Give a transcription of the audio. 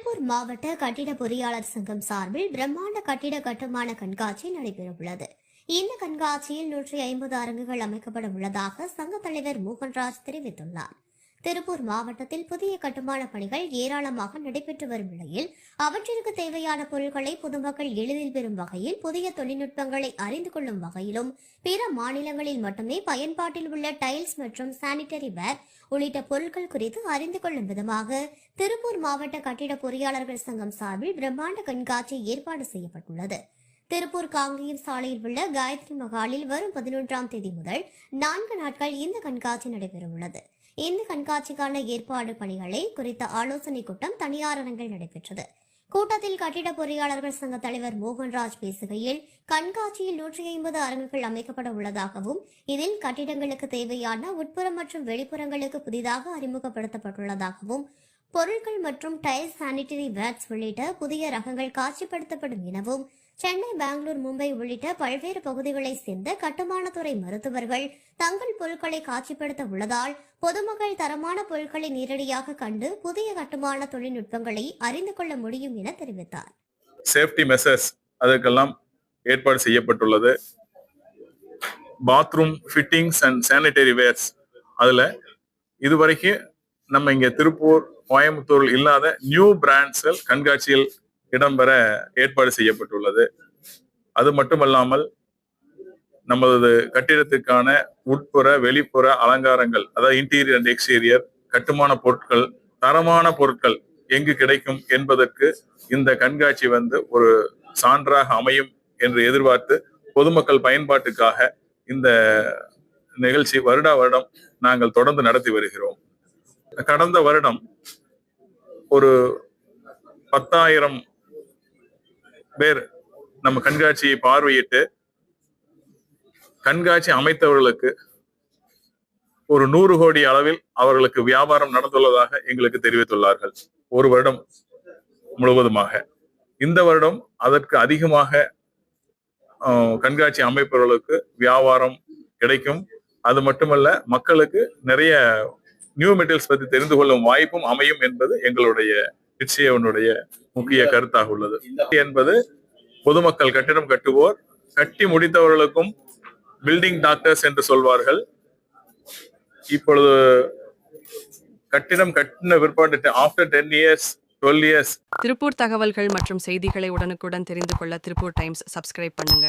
திருப்பூர் மாவட்ட கட்டிட பொறியாளர் சங்கம் சார்பில் பிரம்மாண்ட கட்டிட கட்டுமான கண்காட்சி நடைபெறவுள்ளது. இந்த கண்காட்சியில் நூற்றி ஐம்பது அரங்குகள் அமைக்கப்பட உள்ளதாக சங்க தலைவர் மோகன்ராஜ் தெரிவித்துள்ளார். திருப்பூர் மாவட்டத்தில் புதிய கட்டுமான பணிகள் ஏராளமாக நடைபெற்று வரும் நிலையில் அவற்றிற்கு தேவையான பொருட்களை பொதுமக்கள் எளிதில் பெறும் வகையில் புதிய தொழில்நுட்பங்களை அறிந்து கொள்ளும் வகையிலும் பிற மாநிலங்களில் மட்டுமே பயன்பாட்டில் உள்ள டைல்ஸ் மற்றும் சானிட்டரி வேர் உள்ளிட்ட பொருட்கள் குறித்து அறிந்து கொள்ளும் விதமாக திருப்பூர் மாவட்ட கட்டிட பொறியாளர்கள் சங்கம் சார்பில் பிரம்மாண்ட கண்காட்சி ஏற்பாடு செய்யப்பட்டுள்ளது. திருப்பூர் காங்கேயம் சாலையில் உள்ள காயத்ரி மகாலில் வரும் பதினொன்றாம் தேதி முதல் நான்கு நாட்கள் இந்த கண்காட்சி நடைபெற உள்ளது இந்த கண்காட்சிக்கான ஏற்பாடு பணிகளை குறித்த ஆலோசனைக் கூட்டம் தனியார் அரங்கில் நடைபெற்றது. கூட்டத்தில் கட்டிட பொறியாளர்கள் சங்க தலைவர் மோகன்ராஜ் பேசுகையில் கண்காட்சியில் நூற்றி ஐம்பது அரங்குகள் அமைக்கப்பட உள்ளதாகவும் இதில் கட்டிடங்களுக்கு தேவையான உட்புறம் மற்றும் வெளிப்புறங்களுக்கு புதிதாக அறிமுகப்படுத்தப்பட்டுள்ளதாகவும் பொருட்கள் மற்றும் டைல்ஸ் சானிட்டரி வேட்ஸ் உள்ளிட்ட புதிய ரகங்கள் காட்சிப்படுத்தப்படும் எனவும் சென்னை பெங்களூர் மும்பை உள்ளிட்ட பல்வேறு பகுதிகளைச் சேர்ந்த கட்டுமானத்துறை மருத்துவர்கள் தங்கள் பொருட்களை காட்சிப்படுத்த உள்ளதால் பொதுமக்கள் தரமான பொருட்களை நேரடியாக கண்டு புதிய கட்டுமான தொழில்நுட்பங்களை அறிந்து கொள்ள முடியும் என தெரிவித்தார். சேஃப்டி மெசர்ஸ் அதற்கெல்லாம் ஏற்பாடு செய்யப்பட்டுள்ளது. Bathroom fittings and sanitary wares அதில் இதுவரைக்கும் நம்ம இங்கே திருப்பூர் கோயம்புத்தூர் இல்லாத நியூ பிராண்ட்ஸ்கள் கண்காட்சியில் இடம்பெற ஏற்பாடு செய்யப்பட்டுள்ளது. அது மட்டுமல்லாமல் நமது கட்டிடத்துக்கான உட்புற வெளிப்புற அலங்காரங்கள் அதாவது இன்டீரியர் அண்ட் எக்ஸ்டீரியர் கட்டுமான பொருட்கள் தரமான பொருட்கள் எங்கு கிடைக்கும் என்பதற்கு இந்த கண்காட்சி வந்து ஒரு சான்றாக அமையும் என்று எதிர்பார்த்து பொதுமக்கள் பயன்பாட்டுக்காக இந்த நிகழ்ச்சி வருடா வருடம் நாங்கள் தொடர்ந்து நடத்தி வருகிறோம். கடந்த வருடம் ஒரு பத்தாயிரம் பேர் நம்ம கண்காட்சியை பார்வையிட்டு கண்காட்சி அமைத்தவர்களுக்கு ஒரு நூறு கோடி அளவில் அவர்களுக்கு வியாபாரம் நடந்துள்ளதாக எங்களுக்கு தெரிவித்துள்ளார்கள். ஒரு வருடம் முழுவதுமாக. இந்த வருடம் அதற்கு அதிகமாக ஆஹ், கண்காட்சி அமைப்பவர்களுக்கு வியாபாரம் கிடைக்கும். அது மட்டுமல்ல மக்களுக்கு நிறைய நியூ மெட்டீரியல்ஸ் பத்தி தெரிந்து கொள்ளும் வாய்ப்பும் அமையும் என்பது எங்களுடைய நிச்சயவனுடைய முக்கிய கருத்தாக உள்ளது. என்பது பொதுமக்கள் கட்டிடம் கட்டுவோர் கட்டி முடித்தவர்களுக்கும் பில்டிங் டாக்டர்ஸ் என்று சொல்வார்கள். இப்பொழுது கட்டிடம் கட்டின பிற்பாடு after ten years twelve years Tiruppur தகவல்கள் மற்றும் செய்திகளை உடனுக்குடன் தெரிந்து கொள்ள திருப்பூர் டைம்ஸ் சப்ஸ்கிரைப் பண்ணுங்க.